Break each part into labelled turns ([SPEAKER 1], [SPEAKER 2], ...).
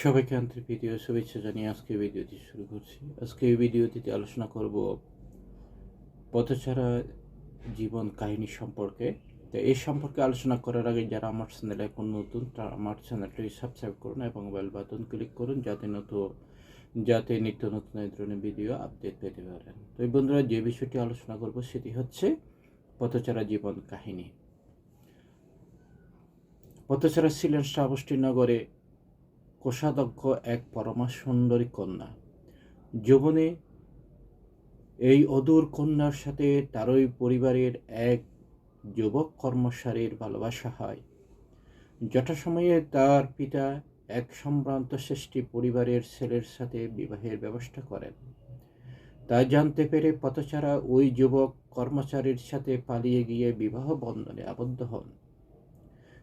[SPEAKER 1] সবাইকে আন্তরিক ভিডিও শুভেচ্ছা জানিয়ে আজকে ভিডিওটি শুরু করছি। আজকে এই ভিডিওটিতে আলোচনা করব পথছাড়া জীবন কাহিনী সম্পর্কে। তো এই সম্পর্কে আলোচনা করার আগে যারা আমার চ্যানেলে এখন নতুন, তারা আমার চ্যানেলটি সাবস্ক্রাইব করুন এবং বেল বাটন ক্লিক করুন যাতে নতুন, যাতে নিত্য নতুন এই ধরনের ভিডিও আপডেট পেতে পারেন। তো এই বন্ধুরা, যে বিষয়টি আলোচনা করব সেটি হচ্ছে পথচারা জীবন কাহিনী। পথচারা ছিলেন শ্রাবষ্টি নগরে কোষাধ্যক্ষ এক পরমা সুন্দরী কন্যা। যৌবনে এই অদূর কন্যার সাথে তারই পরিবারের এক যুবক কর্মচারীর ভালোবাসা হয়। যথাসময়ে তার পিতা এক সম্ভ্রান্ত শ্রেষ্ঠী পরিবারের ছেলের সাথে বিবাহের ব্যবস্থা করেন। তা জানতে পেরে পথচারা ওই যুবক কর্মচারীর সাথে পালিয়ে গিয়ে বিবাহ বন্ধনে আবদ্ধ হন।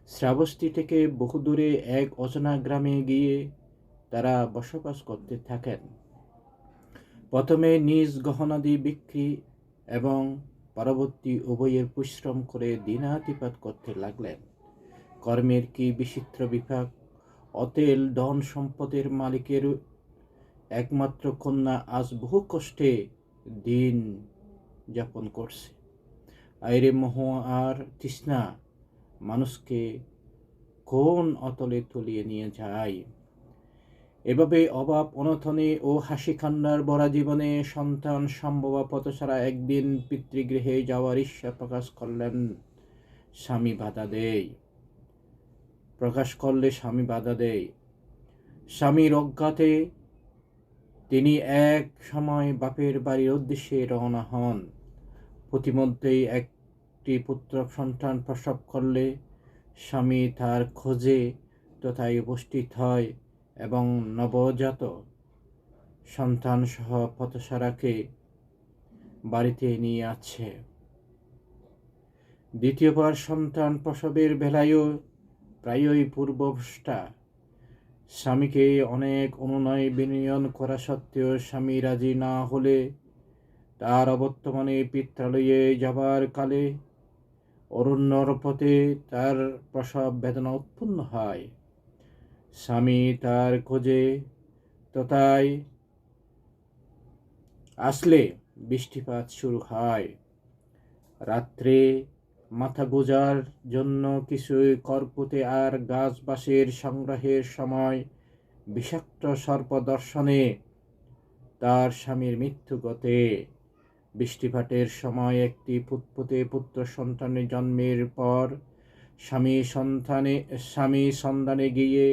[SPEAKER 1] শ্রাবস্তি থেকে বহুদূরে এক অচেনা গ্রামে গিয়ে তারা বসবাস করতে থাকেন। প্রথমে নিজ গহনাদি বিক্রি এবং পরবর্তী উভয়ের পরিশ্রম করে দিনাতিপাত করতে লাগলেন। কর্মের কি বিচিত্র বিভাগ, অতেল ধন সম্পদের মালিকের একমাত্র কন্যা আজ বহু কষ্টে দিন যাপন করছে। আইরে মোহ আর তৃষ্ণা মানুষকে কোন অতলে তুলিয়ে নিয়ে যায়? এভাবে অভাব অনথনে ও হাসি খান্নার ভরা জীবনে সন্তান সম্ভব পথছাড়া একদিন পিতৃগৃহে যাওয়ার ইচ্ছা প্রকাশ করলেন স্বামী বাধা দেয় প্রকাশ করলে স্বামী বাধা দেয় স্বামীর অজ্ঞাতে তিনি এক সময় বাপের বাড়ির উদ্দেশ্যে রওনা হন। প্রতিমধ্যেই একটি পুত্র সন্তান প্রসব করলে স্বামী তার খোঁজে তথায় উপস্থিত হয় এবং নবজাত সন্তান সহ পথসারাকে বাড়িতে নিয়ে আছে দ্বিতীয়বার সন্তান প্রসবের বেলায়ও প্রায়ই পূর্বভ্রষ্টা স্বামীকে অনেক অনুনয় বিনিয়ন করা সত্ত্বেও স্বামী রাজি না হলে তার অবর্তমানে পিত্রালয়ে যাবার কালে অরণ্যর পথে তার প্রসব বেদনা উৎপন্ন হয়। স্বামী তার খোঁজে তথায় আসলে বৃষ্টিপাত শুরু হয়। রাত্রে মাথা গোজার জন্য কিছু করপুতে আর গাছবাসের সংগ্রহের সময় বিষাক্ত সর্প দর্শনে তার স্বামীর মৃত্যু গতে বৃষ্টিপাতের সময় একটি পুতপুতে পুত্র সন্তানের জন্মের পর স্বামী সন্তানে, স্বামী সন্ধানে গিয়ে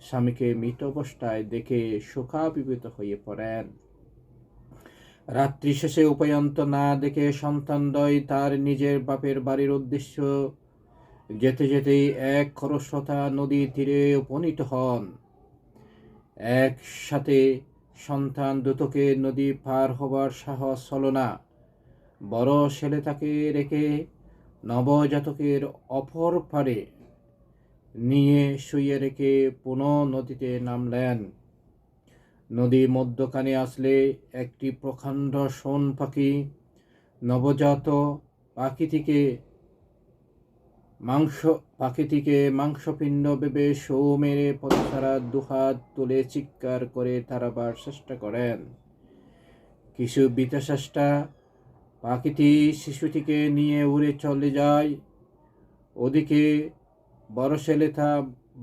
[SPEAKER 1] স্বামীকে মৃত অবস্থায় দেখে শোকাবিভূত হয়ে পড়েন। রাত্রি শেষে উপায়ন্ত না দেখে সন্তানদ্বয় তার নিজের বাপের বাড়ির উদ্দেশ্য যেতে যেতেই এক খরস্রোতা নদী তীরে উপনীত হন। একসাথে সন্তান দুটোকে নদী পার হবার সাহস হল না। বড় ছেলে তাকে রেখে নবজাতকের অপর পারে নিয়ে শুয়ে রেখে পুনঃ নদীতে নামলেন। নদী মধ্যখানে আসলে একটি প্রকাণ্ড শোন পাখি নবজাত পাখিটিকে মাংস পাখিটিকে মাংসপিণ্ড ভেবে সৌ মেরে পথছাড়া দুহাত তুলে চিৎকার করে তারাবার চেষ্টা করেন। কিছু বিতচেষ্টা পাখিটি শিশুটিকে নিয়ে উড়ে চলে যায়। ওদিকে বড় ছেলেটা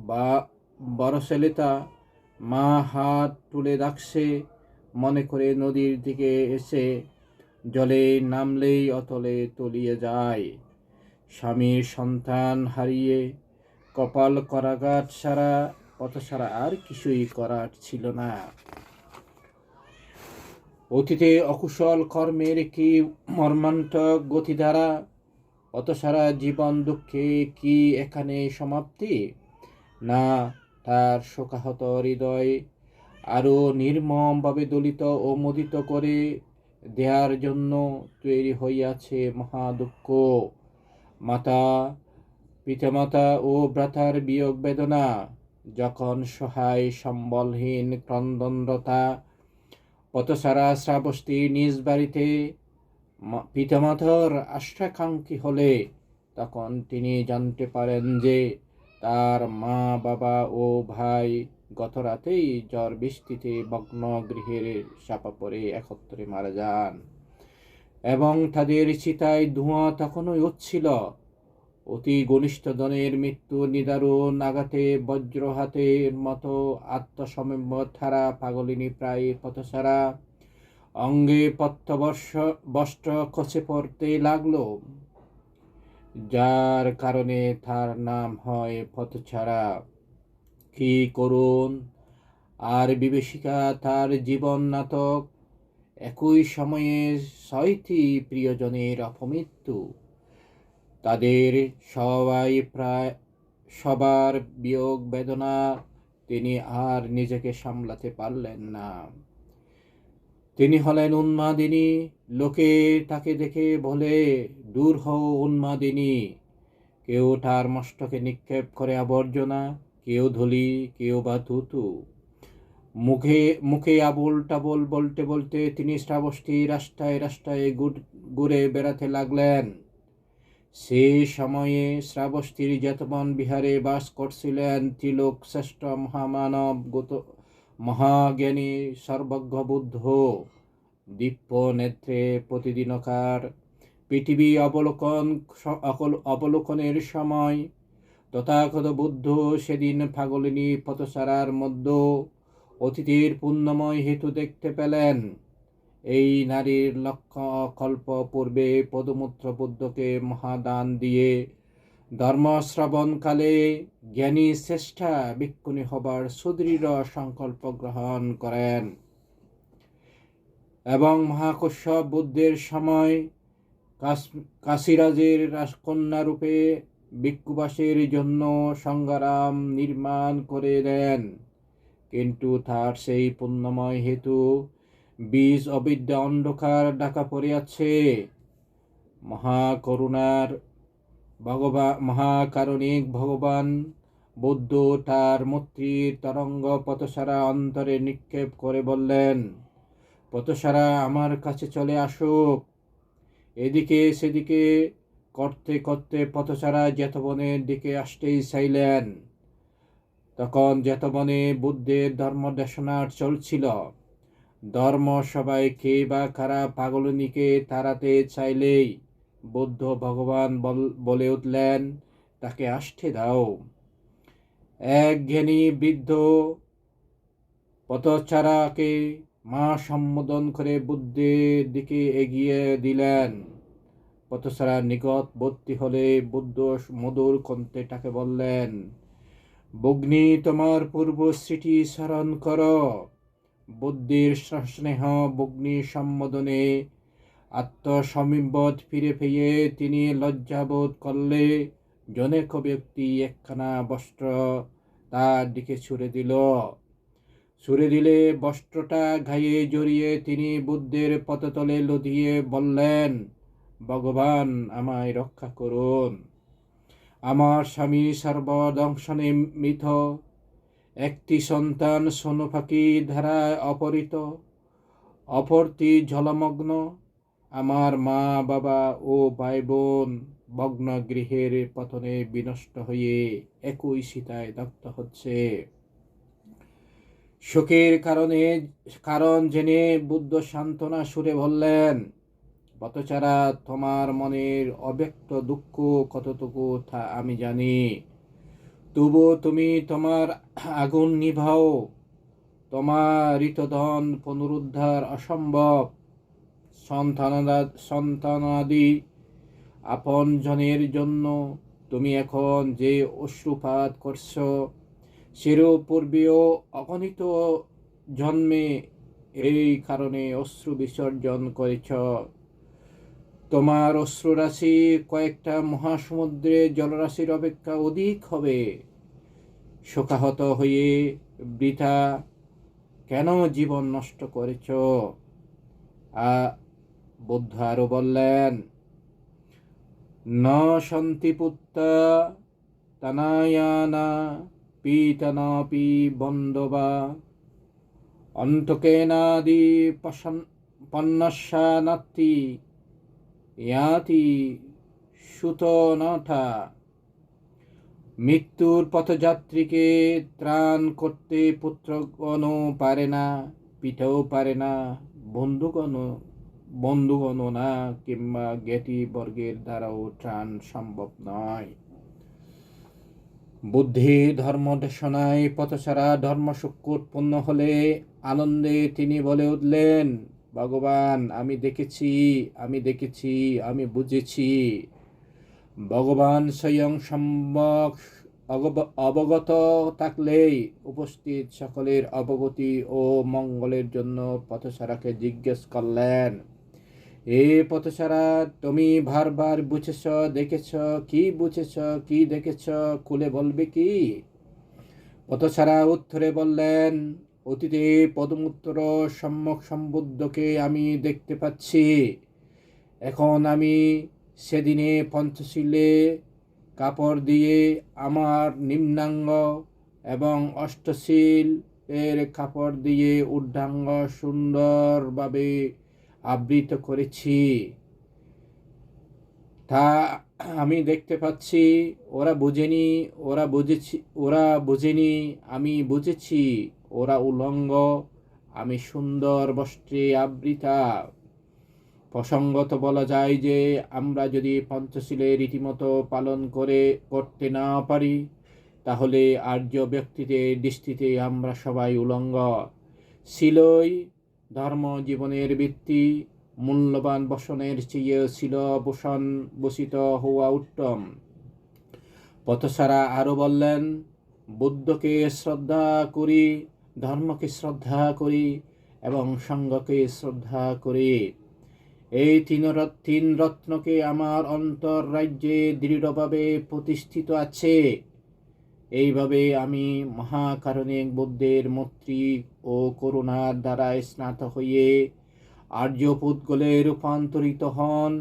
[SPEAKER 1] বা বড় ছেলেটা মা হাত তুলে রাখছে মনে করে নদীর দিকে এসে জলে নামলেই অতলে তলিয়ে যায়। স্বামীর সন্তান হারিয়ে কপাল করাঘাত ছাড়া পথ ছাড়া আর কিছুই করার ছিল না। অতীতে অকুশল কর্মের কি মর্মান্তক গতি দ্বারা অত সারা জীবন দুঃখে কি এখানে সমাপ্তি? না, তার শোকাহত হৃদয় আরও নির্মমভাবে দলিত ও মোদিত করে দেয়ার জন্য তৈরি হইয়াছে মহা দুঃখ। মাতা, পিতামাতা ও ভ্রাতার বিয়োগ বেদনা, যখন সহায় সম্বলহীন ক্রন্দনরতা, পথসারা শ্রাবস্তি নিজ বাড়িতে পিতামাতার আশ্রাকাঙ্ক্ষী হলে, তখন তিনি জানতে পারেন যে তার মা, বাবা ও ভাই গত রাতেই জ্বর বৃষ্টিতে ভগ্ন গৃহের চাপা পড়ে একত্রে মারা যান। এবং তাদের চিতায় ধোঁয়া তখনই উঠছিল। অতি ঘনিষ্ঠ ঘনিষ্ঠজনের মৃত্যু নিদারুণ আঘাতে বজ্র হাতের মতো আত্মসমম্বর ধারা পাগলিনী প্রায় পথসারা। অঙ্গে পত্তবর্ষ বস্ত্র খসে পড়তে লাগল। যার কারণে তার নাম হয় পথছাড়া। কি করুন? আর বিভীষিকা তার জীবন নাটক একই সময়ে ছয়টি প্রিয়জনের অপমৃত্যু। তাদের সবাই প্রায়, সবার বিয়োগ বেদনা তিনি আর নিজেকে সামলাতে পারলেন না। তিনি হলেন উন্মাদিনী, লোকে তাকে দেখে বলে, দূর হও উন্মাদিনী, কেউ তার মস্তকে নিক্ষেপ করে আবর্জনা, কেউ ধলি, কেউ বা থুতু মুখে মুখে আবুল টাবুল বলতে বলতে তিনি শ্রাবষ্টি রাস্তায় রাস্তায় ঘুরে বেড়াতে লাগলেন। সে সময়ে শ্রাবস্তীর যেতবন বিহারে বাস করছিলেন তিলক শ্রেষ্ঠ মহামানব গত, মহাজ্ঞানী সর্বজ্ঞ বুদ্ধ দিব্য নেত্রে প্রতিদিনকার পৃথিবী অবলোকন অবলোকনের সময়। তথাগত বুদ্ধ সেদিন ফাগলিনী পথসারার মধ্যে অতিথির পুণ্যময় হেতু দেখতে পেলেন। এই নারীর লক্ষ্য কল্প পূর্বে পদমূত্র বুদ্ধকে মহাদান দিয়ে ধর্মশ্রবণকালে জ্ঞানী শ্রেষ্ঠা ভিক্ষুণী হবার সুদৃঢ় সংকল্প গ্রহণ করেন এবং মহাকশ্যপ বুদ্ধের সময় কাশিরাজের রাজকন্যা রূপে ভিক্ষুবাসের জন্য সংগ্রাম নির্মাণ করে দেন। কিন্তু তার সেই পুণ্যময় হেতু বীজ অবিদ্যা অন্ধকার ডাকা পড়িয়াছে। মহাকরুণার ভগবান মহাকারণিক ভগবান বুদ্ধ তার মূর্তির তরঙ্গ পথসারা অন্তরে নিক্ষেপ করে বললেন, পথসারা, আমার কাছে চলে আসুক এদিকে সেদিকে করতে করতে পথসারা জেতবনের দিকে আসতেই চাইলেন। তখন জেতবনে বুদ্ধের ধর্ম ধর্মদেশনার চলছিল, ধর্ম সবাই কে বা কারা পাগলনীকে তাড়াতে চাইলেই বুদ্ধ ভগবান বলে উঠলেন, তাকে আসতে দাও। এক জ্ঞানী বৃদ্ধ পথচারাকে মা সম্বোধন করে বুদ্ধের দিকে এগিয়ে দিলেন। পথচারা নিকটবর্তী হলে বুদ্ধ মধুর কন্তে তাকে বললেন বগ্নি তোমার পূর্ব স্মৃতি স্মরণ কর। বুদ্ধির স্নেহ বগ্নি সম্বোধনে আত্মসমীবত ফিরে পেয়ে তিনি লজ্জাবোধ করলে জনেক ব্যক্তি একখানা বস্ত্র তার দিকে ছুড়ে দিল। ছুড়ে দিলে বস্ত্রটা গায়ে জড়িয়ে তিনি বুদ্ধের পততলে লদিয়ে বললেন, ভগবান আমায় রক্ষা করুন। আমার স্বামী সর্বদংশনে মিথ। একটি সন্তান সোনফাকি ধারায় অপহৃত। অপরটি জলমগ্ন আমার মা, বাবা ও ভাই বোন ভগ্ন গৃহের পতনে বিনষ্ট হয়ে একই সীতায় দগ্ধ হচ্ছে। শোকের কারণে, কারণ জেনে বুদ্ধ সান্ত্বনা সুরে বললেন পথচারা তোমার মনের অব্যক্ত দুঃখ কতটুকু তা আমি জানি। তবু তুমি তোমার আগুন নিভাও। তোমার ঋতধন পুনরুদ্ধার অসম্ভব। সন্তানাদা, সন্তানাদি আপনজনের জন্য তুমি এখন যে অশ্রুপাত করছ, সেরূপ পূর্বেও অগণিত জন্মে এই কারণে অশ্রু বিসর্জন করেছ। তোমার অশ্রুরাশি কয়েকটা মহাসমুদ্রে জলরাশির অপেক্ষা অধিক হবে। শোকাহত হয়ে বৃথা, কেন জীবন নষ্ট করেছ? আ, বুদ্ধ আরও বললেন, ন সন্তিপুত্তা তানায়ানা পীতনাপি বন্দবা, অন্তকেনাদি পশন, পন্নস্যানাত্তি ইয়াতি সুতনথা মৃত্যুর পথযাত্রীকে ত্রাণ করতে পুত্রগণও পারে না, পিঠেও পারে না, বন্ধুগণও বন্ধুগণও না, কিংবা জ্ঞাতি বর্গের দ্বারাও ত্রাণ সম্ভব নয়। বুদ্ধি, ধর্ম, দেশনায় পথছাড়া ধর্মসূক্ষ্ম উৎপন্ন হলে আনন্দে তিনি বলে উঠলেন ভগবান, আমি দেখেছি আমি দেখেছি, আমি বুঝেছি। ভগবান স্বয়ং সম্যক অবগত থাকলেই উপস্থিত সকলের অবগতি ও মঙ্গলের জন্য পথসারাকে জিজ্ঞেস করলেন এ পথসারা, তুমি বারবার বুঝেছ, দেখেছ, কি বুঝেছ, কি দেখেছ, খুলে বলবে কি? পথসারা উত্তরে বললেন অতীতে পদমূত্র সম্যক সম্বুদ্ধকে আমি দেখতে পাচ্ছি। এখন আমি সেদিনে পঞ্চশীলে কাপড় দিয়ে আমার নিম্নাঙ্গ এবং অষ্টশীল এর কাপড় দিয়ে ঊর্ধ্বাঙ্গ সুন্দরভাবে আবৃত করেছি। তা আমি দেখতে পাচ্ছি, ওরা বুঝেনি, ওরা বুঝেছি, ওরা বুঝেনি, আমি বুঝেছি। ওরা উলঙ্গ, আমি সুন্দর বস্ত্রে আবৃতা। প্রসঙ্গত বলা যায় যে, আমরা যদি পঞ্চশীলের রীতিমতো পালন করে, করতে না পারি, তাহলে আর্য ব্যক্তিদের দৃষ্টিতে আমরা সবাই উলঙ্গ। ছিলই ধর্ম জীবনের ভিত্তি, মূল্যবান বসনের চেয়ে বসন বসিত হওয়া উত্তম। পথসারা আরও বললেন, বুদ্ধকে শ্রদ্ধা করি ধর্মকে শ্রদ্ধা করি এবং সঙ্গকে শ্রদ্ধা করি। এই তিন তিন রত্নকে আমার অন্তর রাজ্যে দৃঢ়ভাবে প্রতিষ্ঠিত আছে। এইভাবে আমি মহাকারণিক বুদ্ধের মৈত্রী ও করুণার দ্বারা স্নাত হয়ে আর্য পুদ্গলে রূপান্তরিত হন,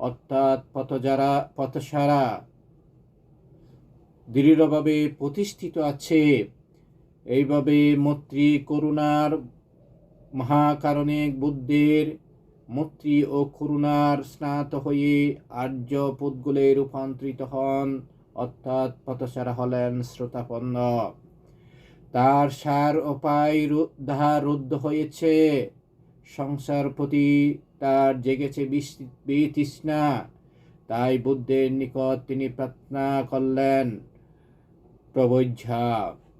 [SPEAKER 1] অর্থাৎ পথযারা, পথসারা। দৃঢ়ভাবে প্রতিষ্ঠিত আছে। এইভাবে মৈত্রী করুণার মহাকারণে বুদ্ধের মৈত্রী ও করুণার স্নাত হয়ে আর্য পুদ্গলে রূপান্তরিত হন, অর্থাৎ পথসারা হলেন শ্রোতাপন্ন। তার সার উপায় দাহা রুদ্ধ হয়েছে। সংসার প্রতি তার জেগেছে বিতৃষ্ণা। তাই বুদ্ধের নিকট তিনি প্রার্থনা করলেন প্রবজ্ঝা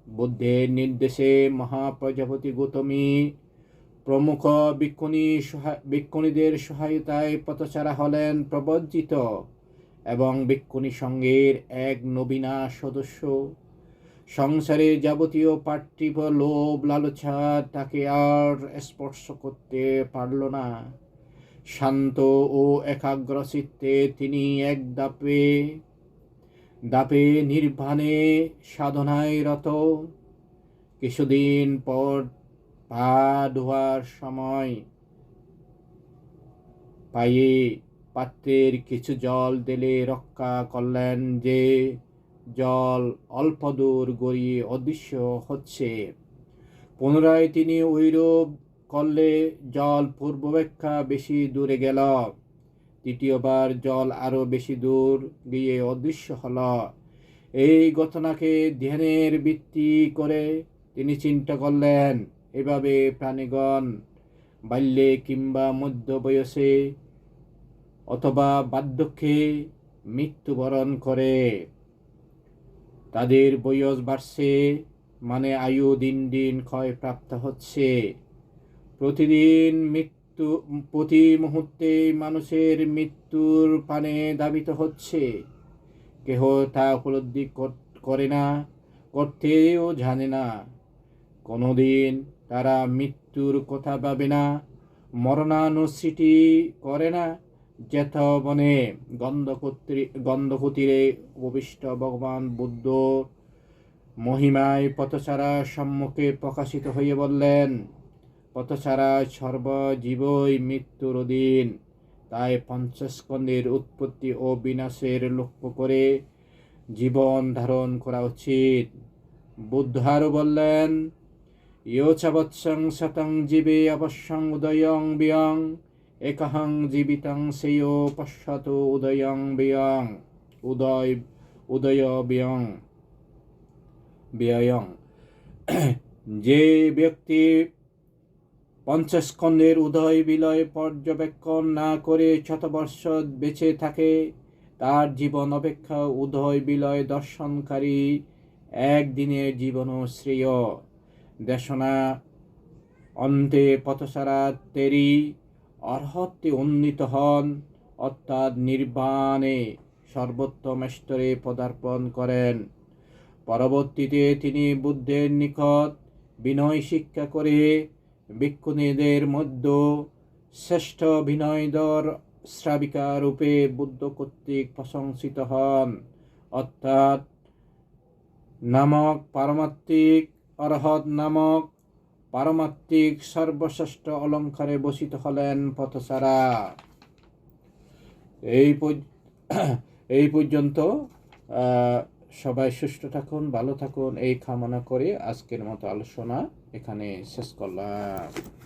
[SPEAKER 1] বুদ্ধের নির্দেশে মহাপ্রজাপতি গৌতমী প্রমুখ বিক্ষণী বিক্ষণীদের সহায়তায় পথচারা হলেন প্রবজ্জিত এবং বিক্ষণী সঙ্গের এক নবীনা সদস্য। সংসারে যাবতীয় পার্থিব লোভ লালসা তাকে আর স্পর্শ করতে পারল না। শান্ত ও একাগ্র চিত্তে তিনি এক দাপে দাপে নির্বাণে সাধনায় রত। কিছুদিন পর পা ধোয়ার সময় পায়ে পাত্রের কিছু জল দিলে রক্ষা করলেন যে জল অল্প দূর গড়িয়ে অদৃশ্য হচ্ছে। পুনরায় তিনি ঐরূপ করলে জল পূর্বাপেক্ষা বেশি দূরে গেল। তৃতীয়বার জল আরও বেশি দূর গিয়ে অদৃশ্য হল। এই ঘটনাকে ধ্যানের ভিত্তি করে তিনি চিন্তা করলেন, এভাবে প্রাণীগণ বাল্যে কিংবা মধ্য বয়সে অথবা বার্ধক্যে মৃত্যুবরণ করে। তাদের বয়স বাড়ছে মানে আয়ু দিন দিন ক্ষয়প্রাপ্ত হচ্ছে। প্রতিদিন মৃত্যু প্রতি মুহূর্তে মানুষের মৃত্যুর পানে দাবিত হচ্ছে। কেহ তা উপলব্ধি কর- না, করতেও জানে না। কোনোদিন তারা মৃত্যুর কথা ভাবে না, মরণানুসৃতি করে না, যেথ বনে গন্ধকুত্রি, গন্ধকুতিরে উপবিষ্ট ভগবান বুদ্ধ মহিমায় পথচারা সম্মুখে প্রকাশিত হয়ে বললেন পথচারা সর্বজীবই মৃত্যুর অধীন তাই পঞ্চস্কন্দের উৎপত্তি ও বিনাশের লক্ষ্য করে জীবন ধারণ করা উচিত। বুদ্ধ আরও বললেন ইয়োচাবৎসং শতং জীবে অবশ্যং উদয়ং বিয়ং, একহং জীবিতং সেয় পশ্যত উদয়ং বিয়ং। উদয় উদয় বিয়ং, ব্যয়ং। যে ব্যক্তি পঞ্চস্কন্ধের উদয় বিলয় পর্যবেক্ষণ না করে শতবর্ষ বেঁচে থাকে, তার জীবন অপেক্ষা উদয় বিলয় দর্শনকারী একদিনের জীবন শ্রেয় দেশনা, অন্তে পথসারা তেরি অর্হত্বে উন্নীত হন, অর্থাৎ নির্বাণে সর্বোত্তম স্তরে পদার্পণ করেন। পরবর্তীতে তিনি বুদ্ধের নিকট বিনয় শিক্ষা করে ভিক্ষুণীদের মধ্যে শ্রেষ্ঠ বিনয়দর শ্রাবিকা রূপে বুদ্ধ কর্তৃক প্রশংসিত হন। অর্থাৎ নামক পারমাত্মিক অরহৎ নামক পারমাত্মিক সর্বশ্রেষ্ঠ অলঙ্কারে বসিত হলেন পথসারা। এই এই পর্যন্ত সবাই সুস্থ থাকুন, ভালো থাকুন, এই কামনা করে আজকের মতো আলোচনা এখানে শেষ করলাম।